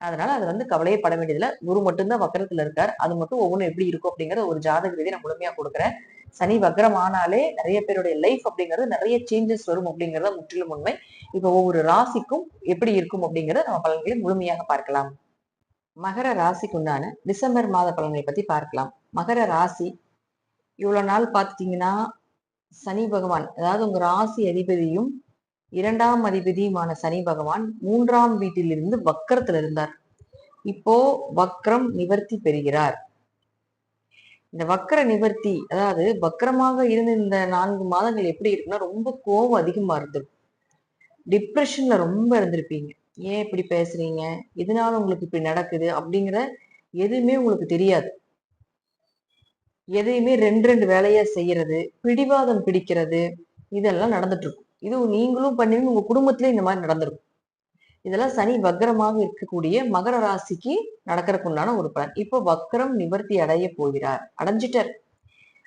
அதனால அது வந்து கவலையே பட வேண்டியதில்லை. குரு மட்டும்தான் வக்கரத்துல இருக்கார். அது மட்டும் ஒவ்வொன்றும் எப்படி இருக்கும் அப்படிங்கறத ஒரு ஜாதக ரீதியை நான் முழுமையா கொடுக்குறேன். சனி வக்ரம் ஆனாலே நிறைய பேருடைய லைஃப் அப்படிங்கிறது நிறைய சேஞ்சஸ் வரும் அப்படிங்கறத முற்றிலும் உண்மை. இப்ப ஒவ்வொரு ராசிக்கும் எப்படி இருக்கும் அப்படிங்கறத நம்ம பலன்களை முழுமையாக பார்க்கலாம். மகர ராசிக்கு உண்டான டிசம்பர் மாத பலன்களை பத்தி பார்க்கலாம். மகர ராசி இவ்வளவு நாள் பார்த்துட்டீங்கன்னா சனி பகவான் அதாவது உங்க ராசி அதிபதியும் இரண்டாம் அதிபதியுமான சனி பகவான் மூன்றாம் வீட்டிலிருந்து வக்கரத்துல இருந்தார். இப்போ வக்ரம் நிவர்த்தி பெறுகிறார். இந்த வக்கர நிவர்த்தி அதாவது வக்கரமாக இருந்த இந்த நான்கு மாதங்கள் எப்படி இருக்குன்னா ரொம்ப கோபம் அதிகமா இருந்திருக்கும். டிப்ரெஷன்ல ரொம்ப இருந்திருப்பீங்க. ஏன் இப்படி பேசுறீங்க? எதனால உங்களுக்கு இப்படி நடக்குது? அப்படிங்கிற எதுவுமே உங்களுக்கு தெரியாது. எதையுமே ரெண்டு ரெண்டு வேலையா செய்யறது பிடிவாதம் பிடிக்கிறது இதெல்லாம் நடந்துட்டு இருக்கும். இது நீங்களும் பண்ணுவீங்க உங்க குடும்பத்திலே இந்த மாதிரி நடந்திருக்கும். இதெல்லாம் சனி வக்கரமாக இருக்கக்கூடிய மகர ராசிக்கு நடக்கிறதுக்குண்டான ஒரு பலன். இப்போ வக்கரம் நிவர்த்தி அடைய போகிறார். அடைஞ்சிட்டார்.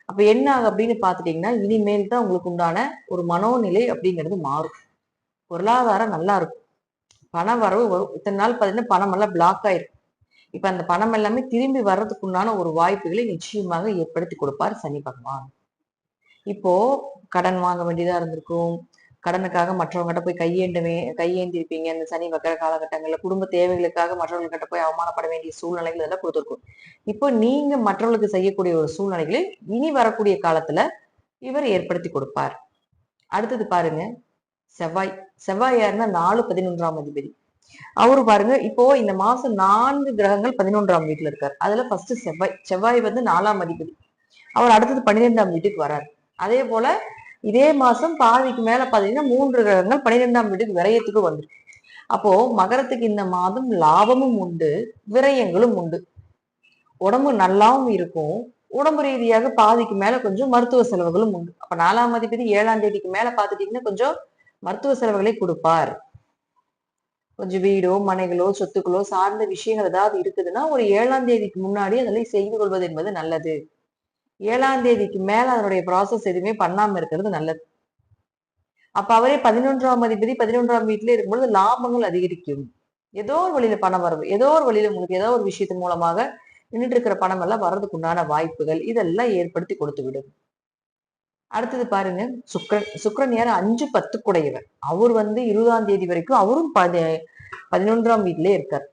அப்ப என்ன ஆகும் அப்படின்னு பாத்துட்டீங்கன்னா இனிமேல் தான் உங்களுக்கு உண்டான ஒரு மனோநிலை அப்படிங்கிறது மாறும். பொருளாதாரம் நல்லா இருக்கும். பண வரவு வரும். இத்தனை நாள் பார்த்தீங்கன்னா பணம் எல்லாம் பிளாக் ஆயிருக்கும் இப்ப அந்த பணம் எல்லாமே திரும்பி வர்றதுக்கு உண்டான ஒரு வாய்ப்புகளை நிச்சயமாக ஏற்படுத்தி கொடுப்பார் சனி பகவான். இப்போ கடன் வாங்க வேண்டியதா இருந்திருக்கும். கடனுக்காக மற்றவங்ககிட்ட போய் கையேண்டுமே கையேந்தி இருப்பீங்க இந்த சனி வக்கர காலகட்டங்கள்ல குடும்ப தேவைகளுக்காக மற்றவங்ககிட்ட போய் அவமானப்பட வேண்டிய சூழ்நிலைகள் இதெல்லாம் கொடுத்துருக்கும். இப்போ நீங்க மற்றவர்களுக்கு செய்யக்கூடிய ஒரு சூழ்நிலைகளை இனி வரக்கூடிய காலத்துல இவர் ஏற்படுத்தி கொடுப்பார். அடுத்தது பாருங்க செவ்வாய். செவ்வாய் யாருன்னா நாலு பதினொன்றாம் அதிபதி. அவரு பாருங்க இப்போ இந்த மாசம் நான்கு கிரகங்கள் பதினொன்றாம் வீட்டுல இருக்காரு. அதுல ஃபர்ஸ்ட் செவ்வாய். செவ்வாய் வந்து நாலாம் அதிபதி. அவர் அடுத்தது பன்னிரெண்டாம் வீட்டுக்கு வராரு. அதே போல இதே மாசம் பாதிக்கு மேல பாத்தீங்கன்னா மூன்று கிரகங்கள் பன்னிரெண்டாம் வீட்டுக்கு விரயத்துக்கு வந்துருக்கு. அப்போ மகரத்துக்கு இந்த மாதம் லாபமும் உண்டு விரயங்களும் உண்டு. உடம்பு நல்லாவும் இருக்கும். உடம்பு ரீதியாக பாதிக்கு மேல கொஞ்சம் மருத்துவ செலவுகளும் உண்டு. அப்ப நாலாம் அதிபதி ஏழாம் தேதிக்கு மேல பாத்துட்டீங்கன்னா கொஞ்சம் மருத்துவ செலவுகளை கொடுப்பார். கொஞ்சம் வீடோ மனைகளோ சொத்துக்களோ சார்ந்த விஷயங்கள் ஏதாவது இருக்குதுன்னா ஒரு ஏழாம் தேதிக்கு முன்னாடி அதெல்லாம் செய்து கொள்வது என்பது நல்லது. ஏழாம் தேதிக்கு மேல அதனுடைய ப்ராசஸ் எதுவுமே பண்ணாம இருக்கிறது நல்லது. அப்ப அவரே பதினொன்றாம் அதிபதி பதினொன்றாம் வீட்டுல இருக்கும்பொழுது லாபங்கள் அதிகரிக்கும். ஏதோ ஒரு வழியில பணம் வரவு ஏதோ ஒரு வழியில உங்களுக்கு ஏதோ ஒரு விஷயத்தின் மூலமாக நின்றுட்டு இருக்கிற பணம் எல்லாம் வர்றதுக்கு உண்டான வாய்ப்புகள் இதெல்லாம் ஏற்படுத்தி கொடுத்து விடும். அடுத்தது பாருங்க சுக்ரன் சுக்ரன் யார்? அஞ்சு பத்து குடையவர் அவர் வந்து இருபதாம் தேதி வரைக்கும் அவரும் பதி பதினொன்றாம் வீட்டிலே இருக்கார்.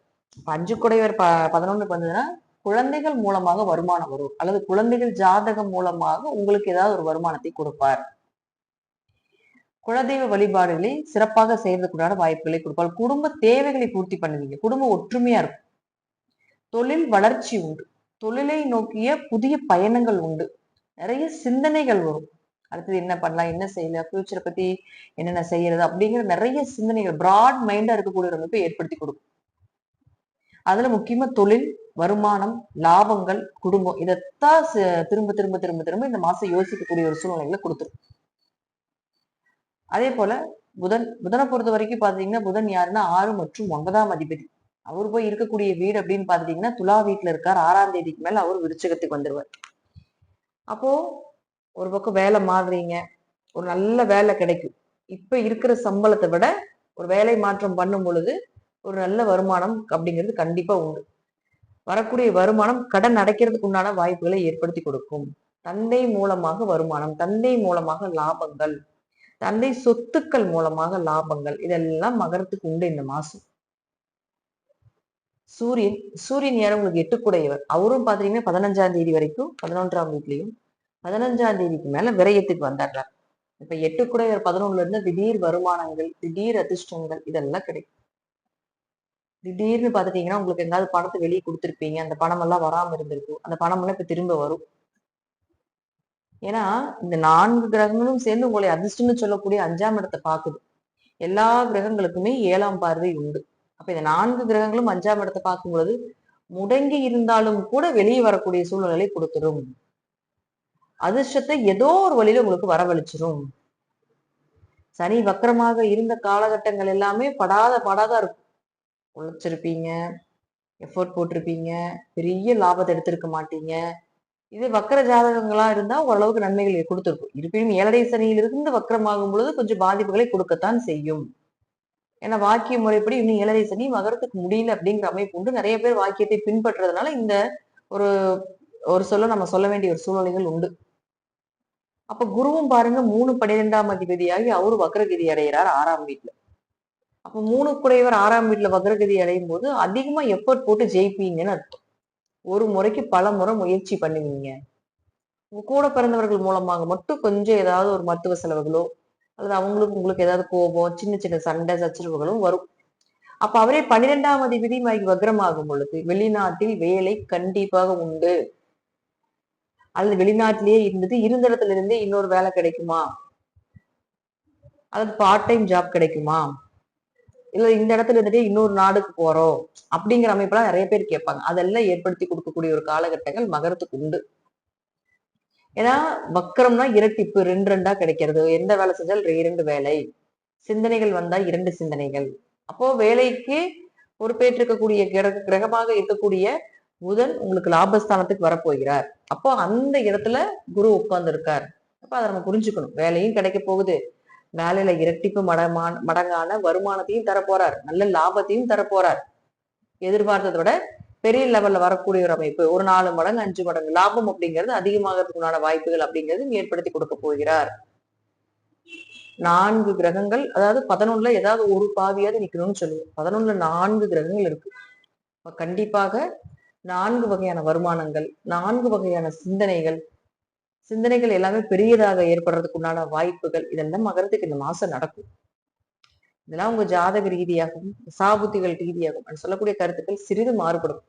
அஞ்சு குடையவர் ப பதினொன்று வந்ததுன்னா குழந்தைகள் மூலமாக வருமானம் வரும். அல்லது குழந்தைகள் ஜாதகம் மூலமாக உங்களுக்கு ஏதாவது ஒரு வருமானத்தை கொடுப்பார். குலதெய்வ வழிபாடுகளை சிறப்பாக செய்யறதுக்குண்டான வாய்ப்புகளை கொடுப்பார். குடும்ப தேவைகளை பூர்த்தி பண்ணுவீங்க. குடும்ப ஒற்றுமையா இருக்கும். தொழில் வளர்ச்சி உண்டு. தொழிலை நோக்கிய புதிய பயணங்கள் உண்டு. நிறைய சிந்தனைகள் வரும். அடுத்தது என்ன பண்ணலாம்? என்ன செய்யலாம்? ஃபியூச்சரை பத்தி என்னென்ன செய்யறது? அப்படிங்கிற நிறைய சிந்தனைகள் பிராட் மைண்டா இருக்கக்கூடிய அமைப்பை ஏற்படுத்தி கொடுக்கும். அதுல முக்கியமா தொழில் வருமானம் லாபங்கள் குடும்பம் இதைத்தான் திரும்ப திரும்ப திரும்ப திரும்ப இந்த மாசம் யோசிக்கக்கூடிய ஒரு சூழ்நிலைகளை கொடுத்துரும். அதே போல புதன் புதனை பொறுத்த வரைக்கும் பாத்தீங்கன்னா புதன் யாருன்னா ஆறு மற்றும் ஒன்பதாம் அதிபதி. அவர் போய் இருக்கக்கூடிய வீடு அப்படின்னு பாத்தீங்கன்னா துலா வீட்டுல இருக்கார். ஆறாம் தேதிக்கு மேல அவர் விருச்சகத்துக்கு வந்துருவார். அப்போ ஒரு பக்கம் வேலை மாறுறீங்க. ஒரு நல்ல வேலை கிடைக்கும். இப்ப இருக்கிற சம்பளத்தை விட ஒரு வேலை மாற்றம் பண்ணும் பொழுது ஒரு நல்ல வருமானம் அப்படிங்கிறது கண்டிப்பா உண்டு. வரக்கூடிய வருமானம் கடன் அடைக்கிறதுக்கு உண்டான வாய்ப்புகளை ஏற்படுத்தி கொடுக்கும். தந்தை மூலமாக வருமானம் தந்தை மூலமாக லாபங்கள் தந்தை சொத்துக்கள் மூலமாக லாபங்கள் இதெல்லாம் மகரத்துக்கு உண்டு இந்த மாசம். சூரியன் சூரியன் யாரும் உங்களுக்கு எட்டுக்குடையவர்? அவரும் பாத்தீங்கன்னா பதினஞ்சாம் தேதி வரைக்கும் பதினொன்றாம் வீட்லயும் பதினஞ்சாம் தேதிக்கு மேல விரயத்துக்கு வந்துடுறார் இப்ப எட்டுக்குடையவர் பதினொன்னுல இருந்து திடீர் வருமானங்கள் திடீர் அதிர்ஷ்டங்கள் இதெல்லாம் கிடைக்கும். திடீர்னு பாத்துட்டீங்கன்னா உங்களுக்கு எங்காவது பணத்தை வெளியே கொடுத்துருப்பீங்க. அந்த பணம் எல்லாம் வராம இருந்திருக்கும் அந்த பணம் எல்லாம் இப்ப திரும்ப வரும். ஏன்னா இந்த நான்கு கிரகங்களும் சேர்ந்து உங்களை அதிர்ஷ்டம்னு சொல்லக்கூடிய அஞ்சாம் இடத்தை பாக்குது. எல்லா கிரகங்களுக்குமே ஏழாம் பார்வை உண்டு. அப்ப இந்த நான்கு கிரகங்களும் அஞ்சாம் இடத்தை பார்க்கும் பொழுது முடங்கி இருந்தாலும் கூட வெளியே வரக்கூடிய சூழ்நிலை கொடுத்துரும். அதிர்ஷ்டத்தை ஏதோ ஒரு வழியில உங்களுக்கு வரவழைச்சிரும். சனி வக்கரமாக இருந்த காலகட்டங்கள் எல்லாமே படாத படாதா இருக்கும். உழைச்சிருப்பீங்க எஃபோர்ட் போட்டிருப்பீங்க பெரிய லாபத்தை எடுத்திருக்க மாட்டீங்க. இது வக்கர ஜாதகங்களா இருந்தா ஓரளவுக்கு நன்மைகளை கொடுத்துருக்கும். இருப்பினும் ஏழரை சனியிலிருந்து வக்கரமாகும் பொழுது கொஞ்சம் பாதிப்புகளை கொடுக்கத்தான் செய்யும். ஏன்னா வாக்கிய முறைப்படி இன்னும் ஏழரை சனி மகரத்துக்கு முடியல அப்படிங்கிற அமைப்பு உண்டு. நிறைய பேர் வாக்கியத்தை பின்பற்றுறதுனால இந்த ஒரு ஒரு சொல்ல நம்ம சொல்ல வேண்டிய ஒரு சூழ்நிலைகள் உண்டு. அப்ப குருவும் பாருங்க மூணு பன்னிரெண்டாம் அதிபதியாகி அவரு வக்ரகதி அடைகிறார் ஆறாம் வீட்டுல அப்ப மூணு குடையவர் ஆறாம் வீட்டுல வக்ரகதி அடையும் போது அதிகமா எஃபர்ட் போட்டு ஜெயிப்பீங்கன்னு அர்த்தம். ஒரு முறைக்கு பல முறை முயற்சி பண்ணுவீங்க. உங்க கூட பிறந்தவர்கள் மூலமாக மட்டும் கொஞ்சம் ஏதாவது ஒரு மருத்துவ செலவுகளோ அல்லது அவங்களுக்கு உங்களுக்கு ஏதாவது கோபம் சின்ன சின்ன சண்டை சச்சரவுகளும் வரும். அப்ப அவரே பன்னிரெண்டாம் அதிபதி மாகி வக்ரமாகும் பொழுது வெளிநாட்டில் வேலை கண்டிப்பாக உண்டு. அல்லது வெளிநாட்டிலேயே இருந்தது இருந்த இடத்துல இருந்தே இன்னொரு வேலை கிடைக்குமா? அல்லது பார்ட் டைம் ஜாப் கிடைக்குமா? இல்ல இந்த இடத்துல இருந்துட்டே இன்னொரு நாடுக்கு போறோம் அப்படிங்கிற அமைப்பெல்லாம் நிறைய பேர் கேட்பாங்க. அதெல்லாம் ஏற்படுத்தி கொடுக்கக்கூடிய ஒரு காலகட்டங்கள் மகரத்துக்கு உண்டு. ஏன்னா வக்கரம்னா இரட்டிப்பு ரெண்டு ரெண்டா கிடைக்கிறது. எந்த வேலை செஞ்சால் இரண்டு வேலை. சிந்தனைகள் வந்தா இரண்டு சிந்தனைகள். அப்போ வேலைக்கு பொறுப்பேற்றிருக்கக்கூடிய கிரக கிரகமாக இருக்கக்கூடிய புதன் உங்களுக்கு லாபஸ்தானத்துக்கு வரப்போகிறார். அப்போ அந்த இடத்துல குரு உட்கார்ந்து இருக்கார் அப்ப அதை நம்ம புரிஞ்சுக்கணும். வேலையும் கிடைக்க போகுது. வேலையில இரட்டிப்பு மடமான மடங்கான வருமானத்தையும் தரப்போறார். நல்ல லாபத்தையும் தரப்போறார். எதிர்பார்த்ததை விட பெரிய லெவல்ல வரக்கூடிய ஒரு அமைப்பு. ஒரு நாலு மடங்கு அஞ்சு மடங்கு லாபம் அப்படிங்கிறது அதிகமாகிறதுக்குண்டான வாய்ப்புகள் அப்படிங்கிறது ஏற்படுத்தி கொடுக்க போகிறார். நான்கு கிரகங்கள் அதாவது பதினொன்னுல ஏதாவது ஒரு பாவியாவது நிக்கணும்னு சொல்லுவோம் பதினொன்னுல நான்கு கிரகங்கள் இருக்கு. கண்டிப்பாக நான்கு வகையான வருமானங்கள் நான்கு வகையான சிந்தனைகள் சிந்தனைகள் எல்லாமே பெரியதாக ஏற்படுறதுக்கு உண்டான வாய்ப்புகள் இதெல்லாம் மகரத்துக்கு இந்த மாசம் நடக்கும். இதெல்லாம் உங்க ஜாதக ரீதியாகவும் சாபுத்திகள் ரீதியாகவும் சொல்லக்கூடிய கருத்துக்கள் சிறிது மாறுபடும்.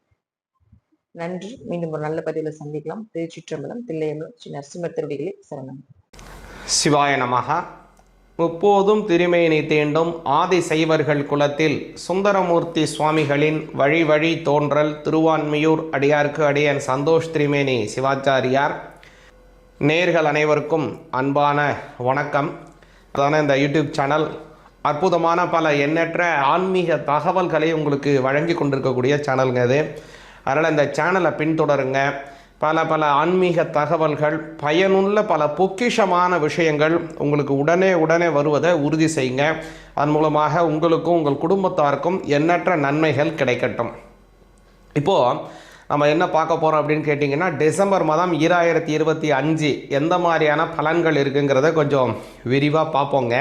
நன்றி. மீண்டும் ஒரு நல்ல பதிவில் சந்திக்கலாம். திருச்சிற்றம்பலம் தில்லையம்பலம் ஸ்ரீ நரசிம்மர் திருடிகளே சரணம். சிவாய நமஹ. முப்போதும் திருமேனி தீண்டும் ஆதி சைவர்கள் குலத்தில் சுந்தரமூர்த்தி சுவாமிகளின் வழி வழி தோன்றல் திருவான்மியூர் அடியார்க்கு அடியன் சந்தோஷ் திருமேனி சிவாச்சாரியார். நேர்கள் அனைவருக்கும் அன்பான வணக்கம். அதான இந்த யூடியூப் சேனல் அற்புதமான பல எண்ணற்ற ஆன்மீக தகவல்களை உங்களுக்கு வழங்கி கொண்டிருக்கக்கூடிய சேனலுங்க இது. அதனால் இந்த சேனலை பின்தொடருங்க. பல பல ஆன்மீக தகவல்கள் பயனுள்ள பல பொக்கிஷமான விஷயங்கள் உங்களுக்கு உடனே உடனே வருவதை உறுதி செய்யுங்க. அதன் மூலமாக உங்களுக்கும் உங்கள் குடும்பத்தாருக்கும் எண்ணற்ற நன்மைகள் கிடைக்கட்டும். இப்போது நம்ம என்ன பார்க்க போகிறோம் அப்படின்னு கேட்டிங்கன்னா டிசம்பர் மாதம் ஈராயிரத்தி இருபத்தி அஞ்சு எந்த மாதிரியான பலன்கள் இருக்குங்கிறத கொஞ்சம் விரிவாக பார்ப்போங்க.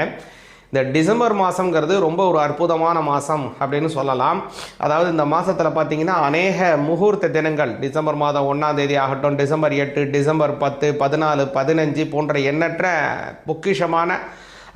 இந்த டிசம்பர் மாதங்கிறது ரொம்ப ஒரு அற்புதமான மாதம் அப்படின்னு சொல்லலாம். அதாவது இந்த மாதத்தில் பார்த்தீங்கன்னா அநேக முகூர்த்த தினங்கள் டிசம்பர் மாதம் ஒன்றாம் தேதி ஆகட்டும் டிசம்பர் எட்டு டிசம்பர் பத்து பதினாலு பதினஞ்சு போன்ற எண்ணற்ற பொக்கிஷமான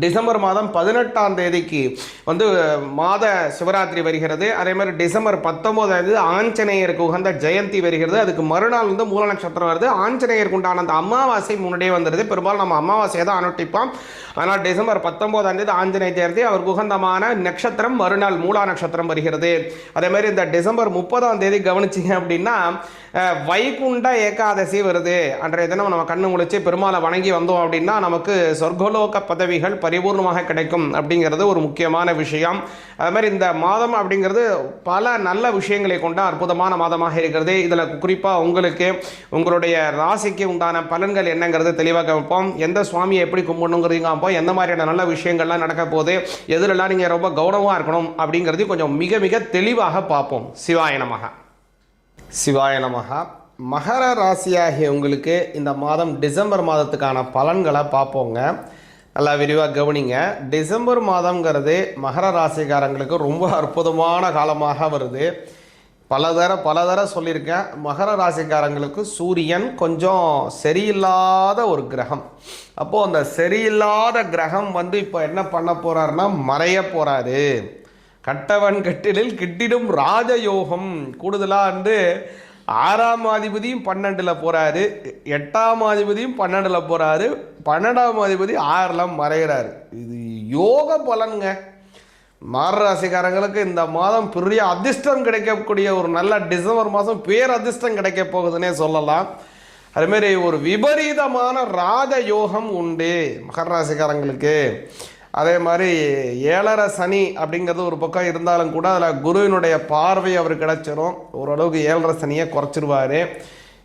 டிசம்பர் மாதம் பதினெட்டாம் தேதிக்கு வந்து மாத சிவராத்திரி வருகிறது. அதே மாதிரி டிசம்பர் பத்தொம்போதாம் தேதி ஆஞ்சநேயருக்கு உகந்த ஜெயந்தி வருகிறது. அதுக்கு மறுநாள் வந்து மூல நட்சத்திரம் வருது. ஆஞ்சநேயருக்கு உண்டான அந்த அமாவாசை முன்னாடியே வந்துடுது பெரும்பாலும் நம்ம அமாவாசையை தான் அனுட்டிப்போம். ஆனால் டிசம்பர் பத்தொம்போதாம் தேதி ஆஞ்சநேய ஜெயந்தி அவருக்கு உகந்தமான நட்சத்திரம் மறுநாள் மூலா நட்சத்திரம் வருகிறது. அதே மாதிரி இந்த டிசம்பர் முப்பதாம் தேதி கவனிச்சிங்க அப்படின்னா வைகுண்ட ஏகாதசி வருது. அன்றைய தினம் நம்ம கண்ணு முழிச்சு பெருமாளை வணங்கி வந்தோம் அப்படின்னா நமக்கு சொர்க்கலோக பதவிகள் பரிபூர்ணமாக கிடைக்கும் அப்படிங்கிறது ஒரு முக்கியமான விஷயம். அது மாதிரி இந்த மாதம் அப்படிங்கிறது பல நல்ல விஷயங்களை கொண்ட அற்புதமான மாதமாக இருக்கிறது. இதில் குறிப்பாக உங்களுக்கு உங்களுடைய ராசிக்கு உண்டான பலன்கள் என்னங்கிறது தெளிவாக வைப்போம். எந்த சுவாமியை எப்படி கும்பிடணுங்கிறீங்க அப்போ எந்த மாதிரியான நல்ல விஷயங்கள்லாம் நடக்க போகுது எதுலெல்லாம் நீங்கள் ரொம்ப கௌரவமாக இருக்கணும் அப்படிங்கிறதையும் கொஞ்சம் மிக மிக தெளிவாக பார்ப்போம். சிவாயனமாக சிவாய நமகா மகர ராசியாகிய உங்களுக்கு இந்த மாதம் டிசம்பர் மாதத்துக்கான பலன்களை பார்ப்போங்க. நல்லா விரிவாக கவனிங்க. டிசம்பர் மாதங்கிறது மகர ராசிக்காரங்களுக்கு ரொம்ப அற்புதமான காலமாக வருது. பலதர பலதர சொல்லியிருக்கேன். மகர ராசிக்காரங்களுக்கு சூரியன் கொஞ்சம் சரியில்லாத ஒரு கிரகம். அப்போது அந்த சரியில்லாத கிரகம் வந்து இப்போ என்ன பண்ண போகிறாருன்னா மறைய போகிறாரு கட்டவன் கட்டிலில் கிட்டிடும் ராஜயோகம். கூடுதலாக வந்து ஆறாம் அதிபதியும் பன்னெண்டில் போகிறாரு எட்டாம் அதிபதியும் பன்னெண்டில் போகிறாரு பன்னெண்டாம் அதிபதி ஆறில் மறைகிறாரு. இது யோக பலனுங்க. மார ராசிக்காரங்களுக்கு இந்த மாதம் பெரிய அதிர்ஷ்டம் கிடைக்கக்கூடிய ஒரு நல்ல டிசம்பர் மாதம் பேர் அதிர்ஷ்டம் கிடைக்க போகுதுன்னே சொல்லலாம். அதுமாரி ஒரு விபரீதமான ராஜ யோகம் உண்டு. மகர ராசிக்காரங்களுக்கு. அதே மாதிரி ஏழரை சனி அப்படிங்கிறது ஒரு பக்கம் இருந்தாலும் கூட அதில் குருவினுடைய பார்வை அவர் கிடைச்சிரும். ஓரளவுக்கு ஏழரை சனியை குறைச்சிருவாரு.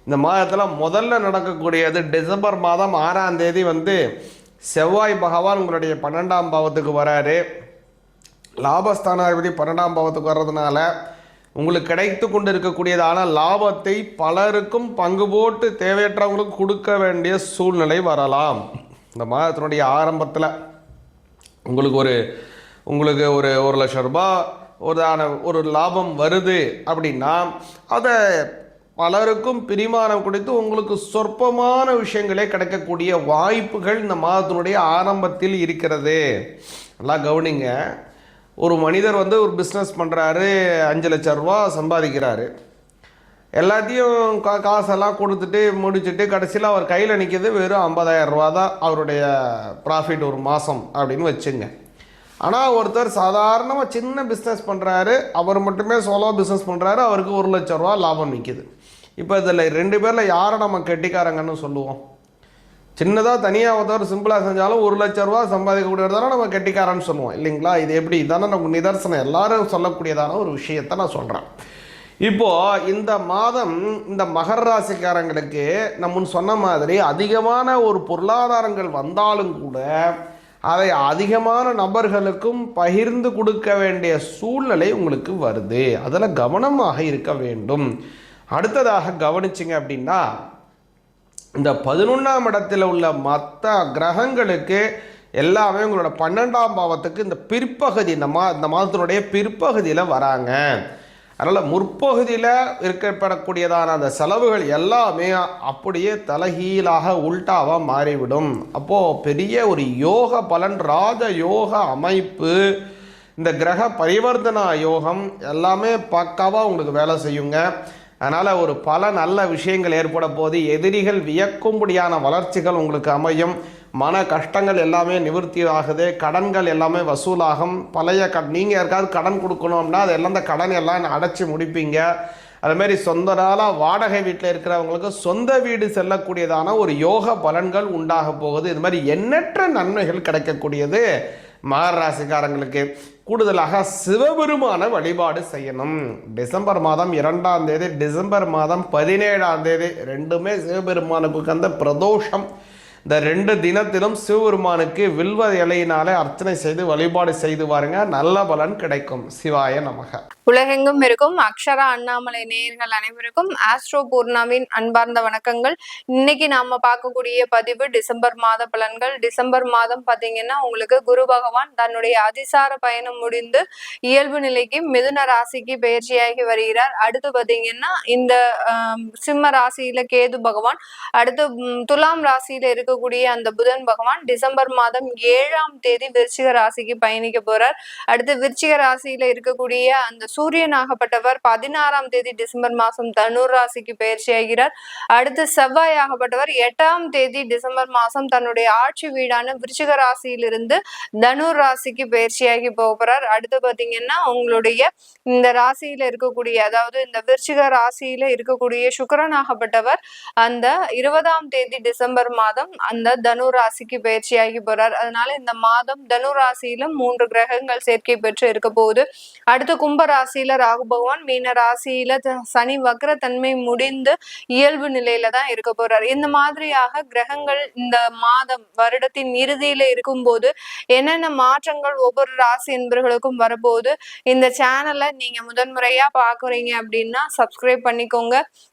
இந்த மாதத்தில் முதல்ல நடக்கக்கூடியது டிசம்பர் மாதம் ஆறாம் தேதி வந்து செவ்வாய் பகவான் உங்களுடைய பன்னெண்டாம் பாவத்துக்கு வராரு. லாபஸ்தானாதிபதி பன்னெண்டாம் பாவத்துக்கு வர்றதுனால உங்களுக்கு கிடைத்து கொண்டு இருக்கக்கூடியதான லாபத்தை பலருக்கும் பங்கு போட்டு தேவையற்றவங்களுக்கு கொடுக்க வேண்டிய சூழ்நிலை வரலாம். இந்த மாதத்தினுடைய ஆரம்பத்தில் உங்களுக்கு ஒரு உங்களுக்கு ஒரு ஒரு லட்சம் ரூபாய் ஒரு ஆன ஒரு லாபம் வருது அப்படின்னா அதை பலருக்கும் பிரிமானம் கொடுத்து உங்களுக்கு சொற்பமான விஷயங்களே கிடைக்கக்கூடிய வாய்ப்புகள் இந்த மாதத்தினுடைய ஆரம்பத்தில் இருக்கிறது. நல்லா கவனிங்க. ஒரு மனிதர் வந்து ஒரு பிஸ்னஸ் பண்ணுறாரு அஞ்சு லட்ச ரூபா சம்பாதிக்கிறாரு. எல்லாத்தையும் கா காசெல்லாம் கொடுத்துட்டு முடிச்சுட்டு கடைசியில் அவர் கையில் நிற்கிது வெறும் 50000 ரூபா தான் அவருடைய ப்ராஃபிட் ஒரு மாதம் அப்படின்னு வச்சுங்க. ஆனால் ஒருத்தர் சாதாரணமாக சின்ன பிஸ்னஸ் பண்ணுறாரு அவர் மட்டுமே சோலோ பிஸ்னஸ் பண்ணுறாரு அவருக்கு ஒரு லட்ச ரூபா லாபம் நிற்கிது இப்போ இதில் ரெண்டு பேரில் யாரை நம்ம கெட்டிக்காரங்கன்னு சொல்லுவோம்? சின்னதாக தனியாக ஒருத்தர் சிம்பிளாக செஞ்சாலும் ஒரு லட்ச ரூபா சம்பாதிக்கக்கூடியதான நம்ம கெட்டிக்காரன்னு சொல்லுவோம். இல்லைங்களா? இது எப்படி? இதானே நமக்கு நிதர்சனம். எல்லாரும் சொல்லக்கூடியதான ஒரு விஷயத்தை நான் சொல்கிறேன் இப்போ இந்த மாதம் இந்த மகர ராசிக்காரங்களுக்கு நம்ம முன் சொன்ன மாதிரி அதிகமான ஒரு பொருளாதாரங்கள் வந்தாலும் கூட அதை அதிகமான நபர்களுக்கும் பகிர்ந்து கொடுக்க வேண்டிய சூழ்நிலை உங்களுக்கு வருது. அதில் கவனமாக இருக்க வேண்டும். அடுத்ததாக கவனிச்சிங்க அப்படின்னா இந்த பதினொன்றாம் இடத்துல உள்ள மற்ற கிரகங்களுக்கு எல்லாமே உங்களோட பன்னெண்டாம் பாவத்துக்கு இந்த பிற்பகுதி இந்த மா இந்த மாதத்தினுடைய பிற்பகுதியில் வராங்க. அதனால் முற்பகுதியில் இருக்கப்படக்கூடியதான அந்த செலவுகள் எல்லாமே அப்படியே தலைகீழாக உள்டாவாக மாறிவிடும். அப்போது பெரிய ஒரு யோக பலன் ராஜ யோக அமைப்பு இந்த கிரக பரிவர்த்தனா யோகம் எல்லாமே பக்காவாக உங்களுக்கு வேலை செய்யுங்க. அதனால் ஒரு பல நல்ல விஷயங்கள் ஏற்பட போது எதிரிகள் வியக்கும்படியான வளர்ச்சிகள் உங்களுக்கு அமையும். மன கஷ்டங்கள் எல்லாமே நிவர்த்தி ஆகுது கடன்கள் எல்லாமே வசூலாகும். பழைய கடன் நீங்கள் யாருக்காவது கடன் கொடுக்கணும்னா அது எல்லாம் அந்த கடன் எல்லாம் அடைச்சி முடிப்பீங்க. அதுமாரி சொந்த நாளாக வாடகை வீட்டில் இருக்கிறவங்களுக்கு சொந்த வீடு செல்லக்கூடியதான ஒரு யோக பலன்கள் உண்டாக போகுது. இது மாதிரி எண்ணற்ற நன்மைகள் கிடைக்கக்கூடியது மகர ராசிக்காரங்களுக்கு. கூடுதலாக சிவபெருமான வழிபாடு செய்யணும். டிசம்பர் மாதம் இரண்டாம் தேதி டிசம்பர் மாதம் பதினேழாம் தேதி ரெண்டுமே சிவபெருமானுக்கு அந்த பிரதோஷம். இந்த ரெண்டு தினத்திலும் சிவபெருமானுக்கு வில்வ இலையினாலே அர்ச்சனை செய்து வழிபாடு செய்து வாருங்க. நல்ல பலன் கிடைக்கும். சிவாய நமக. உலகெங்கும் இருக்கும் அக்ஷரா அண்ணாமலை நேயர்கள் அனைவருக்கும் ஆஸ்ட்ரோ பூர்ணாவின் அன்பார்ந்த வணக்கங்கள். இன்னைக்கு நாம பார்க்கக்கூடிய பதிவு டிசம்பர் மாத பலன்கள். டிசம்பர் மாதம் பார்த்தீங்கன்னா உங்களுக்கு குரு பகவான் தன்னுடைய அதிசார பயணம் முடிந்து இயல்பு நிலைக்கு மிதுன ராசிக்கு பயிற்சியாகி வருகிறார். அடுத்து பார்த்தீங்கன்னா இந்த சிம்ம ராசியில கேது பகவான் அடுத்து துலாம் ராசியில இருக்க இருக்கக்கூடிய அந்த புதன் பகவான் டிசம்பர் மாதம் ஏழாம் தேதி விருச்சிக ராசிக்கு பயணிக்க போறார். அடுத்து விருச்சிக ராசியில இருக்கக்கூடிய அந்த சூரியனாகப்பட்டவர் பதினாறாம் தேதி டிசம்பர் மாதம் தனுர் ராசிக்கு பயிற்சி ஆகிறார். அடுத்து செவ்வாய் ஆகப்பட்டவர் எட்டாம் தேதி டிசம்பர் மாதம் தன்னுடைய ஆட்சி வீடான விருச்சிக ராசியிலிருந்து தனுர் ராசிக்கு பயிற்சியாகி போகிறார் அடுத்து பாத்தீங்கன்னா உங்களுடைய இந்த ராசியில இருக்கக்கூடிய அதாவது இந்த விருச்சிக ராசியில இருக்கக்கூடிய சுக்கரனாகப்பட்டவர் அந்த இருபதாம் தேதி டிசம்பர் மாதம் அந்த தனு ராசிக்கு பயிற்சியாகி போறார். அதனால இந்த மாதம் தனு ராசியில மூன்று கிரகங்கள் சேர்க்கை பெற்று இருக்க போகுது. அடுத்து கும்ப ராசியில ராகு பகவான் மீன ராசியில சனி வக்ர தன்மை முடிந்து இயல்பு நிலையில தான் இருக்க போறார். இந்த மாதிரியாக கிரகங்கள் இந்த மாதம் வருடத்தின் இறுதியில இருக்கும்போது என்னென்ன மாற்றங்கள் ஒவ்வொரு ராசி என்பர்களுக்கும் வரப்போகுது. இந்த சேனலை நீங்க முதன்முறையா பாக்குறீங்க அப்படின்னா சப்ஸ்கிரைப் பண்ணிக்கோங்க.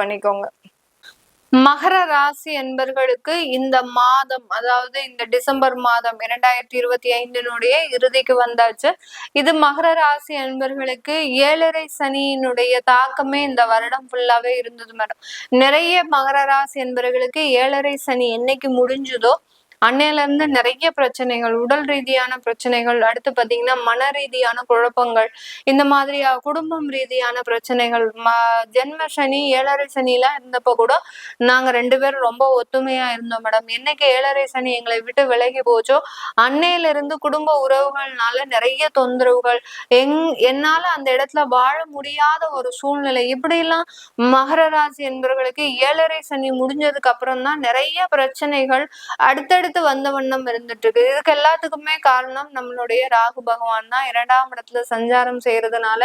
பண்ணிக்கோங்க. மகர ராசி என்பர்களுக்கு இந்த மாதம் அதாவது இந்த டிசம்பர் மாதம் இரண்டாயிரத்தி இருபத்தி ஐந்தினுடைய இறுதிக்கு வந்தாச்சு. இது மகர ராசி என்பர்களுக்கு ஏழரை சனியினுடைய தாக்கமே இந்த வருடம் ஃபுல்லாவே இருந்தது மேடம். நிறைய மகர ராசி என்பவர்களுக்கு ஏழரை சனி என்னைக்கு முடிஞ்சுதோ அன்னையில இருந்து நிறைய பிரச்சனைகள் உடல் ரீதியான பிரச்சனைகள் அடுத்து பாத்தீங்கன்னா மன ரீதியான குழப்பங்கள் இந்த மாதிரி குடும்பம் ரீதியான பிரச்சனைகள் ம- ஜென்ம சனி ஏழரை சனிலாம் இருந்தப்ப கூட நாங்க ரெண்டு பேரும் ரொம்ப ஒத்துமையா இருந்தோம் மேடம். என்னைக்கு ஏழரை சனி எங்களை விட்டு விலகி போச்சோ அன்னையில இருந்து குடும்ப உறவுகள்னால நிறைய தொந்தரவுகள் எங் என்னால அந்த இடத்துல வாழ முடியாத ஒரு சூழ்நிலை. இப்படி எல்லாம் மகர ராசி என்பவர்களுக்கு ஏழரை சனி முடிஞ்சதுக்கு அப்புறம் தான் நிறைய பிரச்சனைகள் அடுத்தடுத்து வந்த வண்ணம் இருந்துட்டு இருக்கு இதுக்கு எல்லாத்துக்குமே காரணம் நம்மளுடைய ராகு பகவான் தான். இரண்டாம் இடத்துல சஞ்சாரம் செய்யறதுனால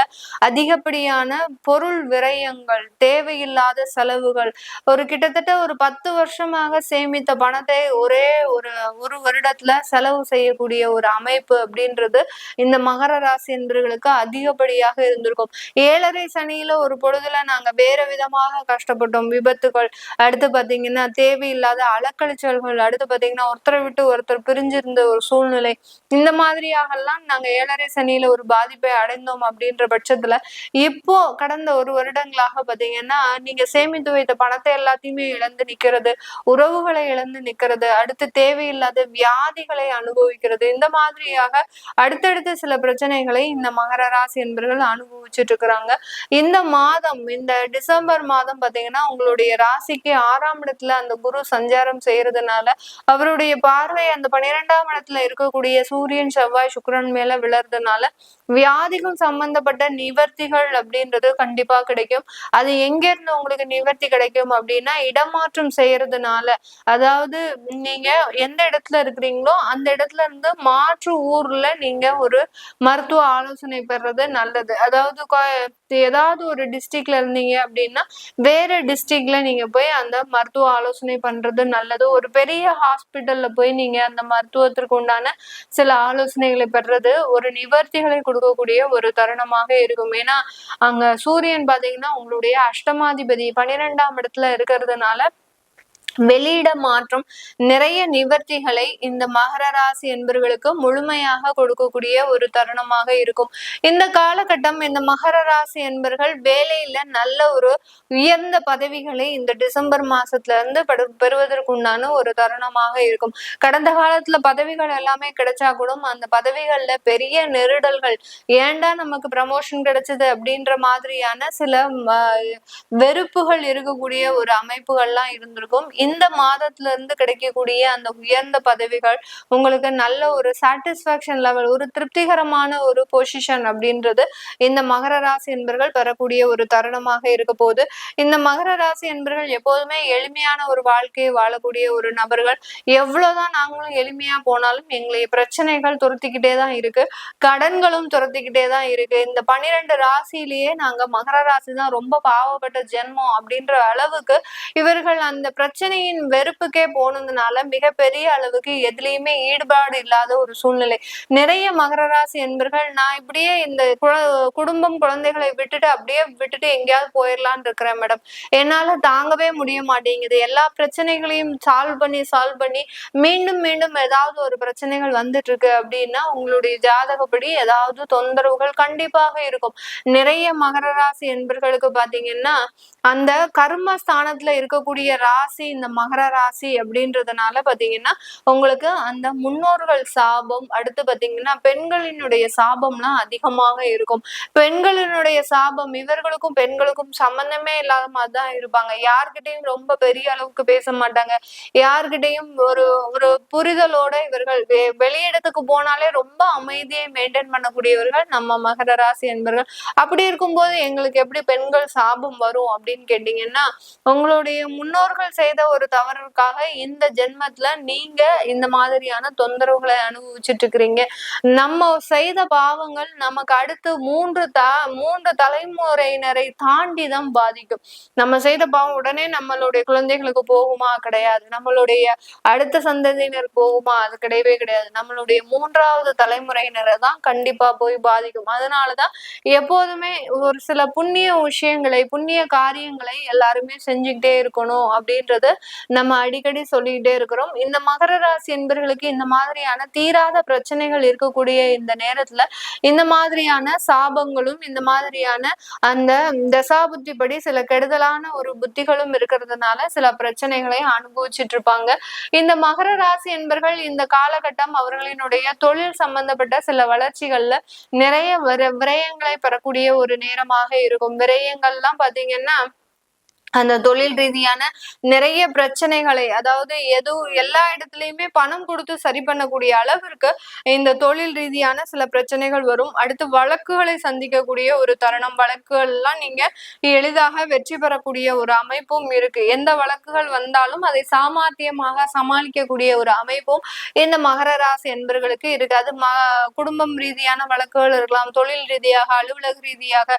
அதிகப்படியான பொருள் விரயங்கள் தேவையில்லாத செலவுகள். ஒரு கிட்டத்தட்ட ஒரு பத்து வருஷமாக சேமித்த பணத்தை ஒரே ஒரு ஒரு வருடத்துல செலவு செய்யக்கூடிய ஒரு அமைப்பு அப்படின்றது இந்த மகர ராசி என்பர்களுக்கு அதிகப்படியாக இருந்திருக்கும். ஏழரை சனியில ஒரு பொழுதுல நாங்க வேற விதமாக கஷ்டப்பட்டோம். விபத்துகள் அடுத்து பாத்தீங்கன்னா தேவையில்லாத அலக்கழிச்சல்கள் அடுத்து பாத்தீங்கன்னா ஒருத்தரை விட்டு ஒருத்தர் பிரிஞ்சிருந்த ஒரு சூழ்நிலை. இந்த மாதிரியாகலாம் நாங்க ஏழரை சனியில ஒரு பாதிப்பை அடைந்தோம் அப்படின்ற பட்சத்துல இப்போ கடந்த ஒரு வருடங்களாக பாத்தீங்கன்னா நீங்க சேமித்து வைத்த பணத்தை எல்லாத்தையுமே இழந்து நிக்கிறது உறவுகளை இழந்து நிக்கிறது அடுத்து தேவையில்லாத வியாதிகளை அனுபவிக்கிறது இந்த மாதிரியாக அடுத்தடுத்து சில பிரச்சனைகளை இந்த மகர ராசி என்பவர்கள் அனுபவிச்சுட்டு இருக்கிறாங்க. இந்த மாதம் இந்த டிசம்பர் மாதம் பாத்தீங்கன்னா உங்களுடைய ராசிக்கு ஆறாம் இடத்துல அந்த குரு சஞ்சாரம் செய்யறதுனால அவருடைய பார்வை அந்த பன்னிரெண்டாம் இடத்துல இருக்கக்கூடிய சூரியன் செவ்வாய் சுக்கிரன் மேல விழறதுனால வியாதிகள் சம்பந்தப்பட்ட நிவர்த்திகள் அப்படின்றது கண்டிப்பா கிடைக்கும். அது எங்க இருந்து உங்களுக்கு நிவர்த்தி கிடைக்கும் அப்படின்னா இடமாற்றம் செய்யறதுனால. அதாவது நீங்க எந்த இடத்துல இருக்கிறீங்களோ அந்த இடத்துல இருந்து மாற்று ஊர்ல நீங்க ஒரு மருத்துவ ஆலோசனை பெறது நல்லது. அதாவது ஏதாவது ஒரு டிஸ்ட்ரிக்ட்ல இருந்தீங்க அப்படின்னா வேற டிஸ்ட்ரிக்ட்ல நீங்க போய் அந்த மருத்துவ ஆலோசனை பண்றது நல்லது. ஒரு பெரிய ஹாஸ்பிட்டல்ல போய் நீங்க அந்த மருத்துவத்திற்கு உண்டான சில ஆலோசனைகளை பெறது ஒரு நிவர்த்திகளை கொடுக்கக்கூடிய ஒரு தருணமாக இருக்கும். ஏன்னா அங்க சூரியன் பாத்தீங்கன்னா உங்களுடைய அஷ்டமாதிபதி பன்னிரெண்டாம் இடத்துல இருக்கிறதுனால வெளியிட மாற்றம் நிறைய நிவர்த்திகளை இந்த மகர ராசி என்பவர்களுக்கு முழுமையாக கொடுக்கக்கூடிய ஒரு தருணமாக இருக்கும். இந்த காலகட்டம் இந்த மகர ராசி என்பர்கள் வேலையில நல்ல ஒரு உயர்ந்த பதவிகளை இந்த டிசம்பர் மாசத்துல இருந்து பெறுவதற்கு பெறுவதற்குண்டான ஒரு தருணமாக இருக்கும். கடந்த காலத்துல பதவிகள் எல்லாமே கிடைச்சா கூட அந்த பதவிகள்ல பெரிய நெருடல்கள் ஏன்டா நமக்கு ப்ரமோஷன் கிடைச்சது அப்படின்ற மாதிரியான சில வெறுப்புகள் இருக்கக்கூடிய ஒரு அமைப்புகள்லாம் இருந்திருக்கும். இந்த மாதத்துல இருந்து கிடைக்கக்கூடிய அந்த உயர்ந்த பதவிகள் உங்களுக்கு நல்ல ஒரு சாட்டிஸ்பாக்சன் லெவல் ஒரு திருப்திகரமான ஒரு பொசிஷன் அப்படின்றது இந்த மகர ராசி என்பர்கள் பெறக்கூடிய ஒரு தருணமாக இருக்க போகுது. இந்த மகர ராசி என்பர்கள் எப்போதுமே எளிமையான ஒரு வாழ்க்கையை வாழக்கூடிய ஒரு நபர்கள். எவ்வளவுதான் நாங்களும் எளிமையா போனாலும் எங்களை பிரச்சனைகள் துரத்திக்கிட்டே தான் இருக்கு. கடன்களும் துரத்திக்கிட்டே தான் இருக்கு. இந்த பன்னிரெண்டு ராசியிலேயே நாங்க மகர ராசி தான் ரொம்ப பாவப்பட்ட ஜென்மம் அப்படின்ற அளவுக்கு இவர்கள் அந்த பிரச்சனை சிந்தனையின் வெறுப்புக்கே போனதுனால மிகப்பெரிய அளவுக்கு எதுலேயுமே ஈடுபாடு இல்லாத ஒரு சூழ்நிலை. நிறைய மகர ராசி என்பர்கள் நான் இப்படியே இந்த குடும்பம் குழந்தைகளை விட்டுட்டு அப்படியே விட்டுட்டு எங்கேயாவது போயிடலான் இருக்கிறேன் மேடம். என்னால தாங்கவே முடிய மாட்டேங்குது. எல்லா பிரச்சனைகளையும் சால்வ் பண்ணி சால்வ் பண்ணி மீண்டும் மீண்டும் ஏதாவது ஒரு பிரச்சனைகள் வந்துட்டு இருக்கு அப்படின்னா உங்களுடைய ஜாதகப்படி ஏதாவது தொந்தரவுகள் கண்டிப்பாக இருக்கும். நிறைய மகர ராசி என்பர்களுக்கு பாத்தீங்கன்னா அந்த கர்ம ஸ்தானத்துல இருக்கக்கூடிய ராசி இந்த மகர ராசி அப்படின்றதுனால பாத்தீங்கன்னா உங்களுக்கு அந்த முன்னோர்கள் சாபம் அடுத்து பாத்தீங்கன்னா பெண்களினுடைய சாபம்லாம் அதிகமாக இருக்கும். பெண்களினுடைய சாபம் இவர்களுக்கும் பெண்களுக்கும் சம்பந்தமே இல்லாத மாதிரி தான் இருப்பாங்க. யார்கிட்டையும் ரொம்ப பெரிய அளவுக்கு பேச மாட்டாங்க. யார்கிட்டையும் ஒரு ஒரு புரிதலோட இவர்கள் வெ- வெளியிடத்துக்கு போனாலே ரொம்ப அமைதியை மெயின்டைன் பண்ணக்கூடியவர்கள் நம்ம மகர ராசி என்பவர்கள் அப்படி இருக்கும்போது எங்களுக்கு எப்படி பெண்கள் சாபம் வரும் அப்படின்னு கேட்டீங்கன்னா உங்களுடைய முன்னோர்கள் செய்த ஒரு தவறுக்காக இந்த ஜென்மத்துல நீங்க இந்த மாதிரியான தொந்தரவுகளை அனுபவிச்சுட்டு இருக்கிறீங்க நம்ம செய்த பாவங்கள் நமக்கு அடுத்து மூன்று த மூன்று தலைமுறையினரை தாண்டி தான் பாதிக்கும். நம்ம செய்த பாவம் உடனே நம்மளுடைய குழந்தைகளுக்கு போகுமா? கிடையாது. நம்மளுடைய அடுத்த சந்ததியினர் போகுமா? அது கிடையவே கிடையாது. நம்மளுடைய மூன்றாவது தலைமுறையினரை தான் கண்டிப்பா போய் பாதிக்கும். அதனாலதான் எப்போதுமே ஒரு சில புண்ணிய விஷயங்களை புண்ணிய காரியங்களை எல்லாருமே செஞ்சுக்கிட்டே இருக்கணும் அப்படின்றது நம்ம அடிக்கடி சொல்லிக்கிட்டே இருக்கிறோம். இந்த மகர ராசி என்பர்களுக்கு இந்த மாதிரியான தீராத பிரச்சனைகள் இருக்கக்கூடிய இந்த நேரத்துல இந்த மாதிரியான சாபங்களும் இந்த மாதிரியான அந்த தசாபுத்தி படி சில கெடுதலான ஒரு புத்திகளும் இருக்கிறதுனால சில பிரச்சனைகளை அனுபவிச்சுட்டு இருப்பாங்க. இந்த மகர ராசி என்பர்கள் இந்த காலகட்டம் அவர்களினுடைய தொழில் சம்பந்தப்பட்ட சில வளர்ச்சிகள்ல நிறைய விரயங்களை பெறக்கூடிய ஒரு நேரமாக இருக்கும். விரயங்கள்லாம் பாத்தீங்கன்னா அந்த தொழில் ரீதியான நிறைய பிரச்சனைகளை அதாவது எது எல்லா இடத்துலயுமே பணம் கொடுத்து சரி பண்ணக்கூடிய அளவிற்கு இந்த தொழில் ரீதியான சில பிரச்சனைகள் வரும். அடுத்து வழக்குகளை சந்திக்கக்கூடிய ஒரு தருணம் வழக்குகள் எல்லாம் நீங்க எளிதாக வெற்றி பெறக்கூடிய ஒரு அமைப்பும் இருக்கு. எந்த வழக்குகள் வந்தாலும் அதை சாமர்த்தியமாக சமாளிக்கக்கூடிய ஒரு அமைப்பும் இந்த மகர ராசி என்பர்களுக்கு இருக்கு. அது ம குடும்பம் ரீதியான வழக்குகள் இருக்கலாம் தொழில் ரீதியாக அலுவலக ரீதியாக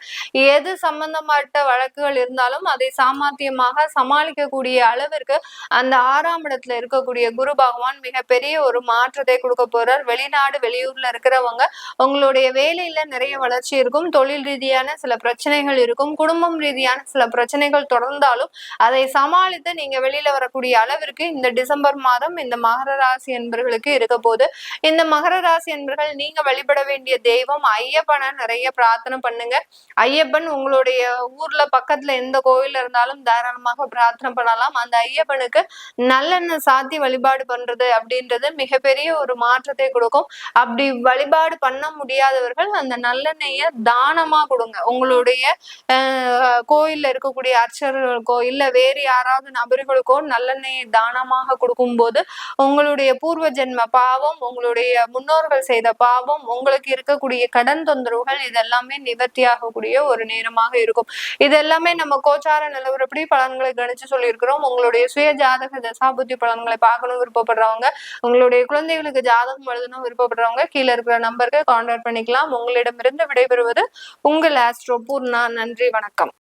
எது சம்பந்தப்பட்ட வழக்குகள் இருந்தாலும் அதை சாமர்த்தியமாக சமாளிக்கக்கூடிய அளவிற்கு அந்த ஆறாம் இடத்துல இருக்கக்கூடிய குரு பகவான் மிகப்பெரிய ஒரு மாற்றத்தை கொடுக்க போறார். வெளிநாடு வெளியூர்ல இருக்கிறவங்க உங்களுடைய வேலையில நிறைய வளர்ச்சி இருக்கும். தொழில் ரீதியான சில பிரச்சனைகள் இருக்கும். குடும்பம் ரீதியான சில பிரச்சனைகள் தொடர்ந்தாலும் அதை சமாளித்து நீங்க வெளியில வரக்கூடிய அளவிற்கு இந்த டிசம்பர் மாதம் இந்த மகர ராசி என்பர்களுக்கு இருக்க போது இந்த மகர ராசி என்பர்கள் நீங்க வழிபட வேண்டிய தெய்வம் ஐயப்பனை நிறைய பிரார்த்தனை பண்ணுங்க. ஐயப்பன் உங்களுடைய ஊர்ல பக்கத்துல எந்த கோயில் இருந்தாலும் தாராளமாக பிரார்த்தனை பண்ணலாம். அந்த ஐயப்பனுக்கு நல்லெண்ணெய் சாத்தி வழிபாடு பண்றது அப்படின்றது மிகப்பெரிய ஒரு மாற்றத்தை கொடுக்கும். அப்படி வழிபாடு பண்ண முடியாதவர்கள் அந்த நல்லெண்ணெய தானமா கொடுங்க. உங்களுடைய கோயில்ல இருக்கக்கூடிய அர்ச்சகர்களுக்கோ இல்ல வேறு யாராவது நபர்களுக்கோ நல்லெண்ணெயை தானமாக கொடுக்கும்போது உங்களுடைய பூர்வ ஜென்ம பாவம் உங்களுடைய முன்னோர்கள் செய்த பாவம் உங்களுக்கு இருக்கக்கூடிய கடன் தொந்தரவுகள் இதெல்லாமே நிவர்த்தியாகக்கூடிய ஒரு நேரமாக இருக்கும். இது எல்லாமே நம்ம கோச்சார எப்படி பலன்களை கணிச்சு சொல்லியிருக்கிறோம். உங்களுடைய சுய ஜாதக தசாபுத்தி பலன்களை பார்க்கணும் விருப்பப்படுறவங்க உங்களுடைய குழந்தைகளுக்கு ஜாதகம் எழுதணும் விருப்பப்படுறவங்க கீழே இருக்கிற நம்பருக்கு கான்டாக்ட் பண்ணிக்கலாம். உங்களிடமிருந்து விடைபெறுவது உங்கள் ஆஸ்ட்ரோ பூர்ணா. நன்றி வணக்கம்.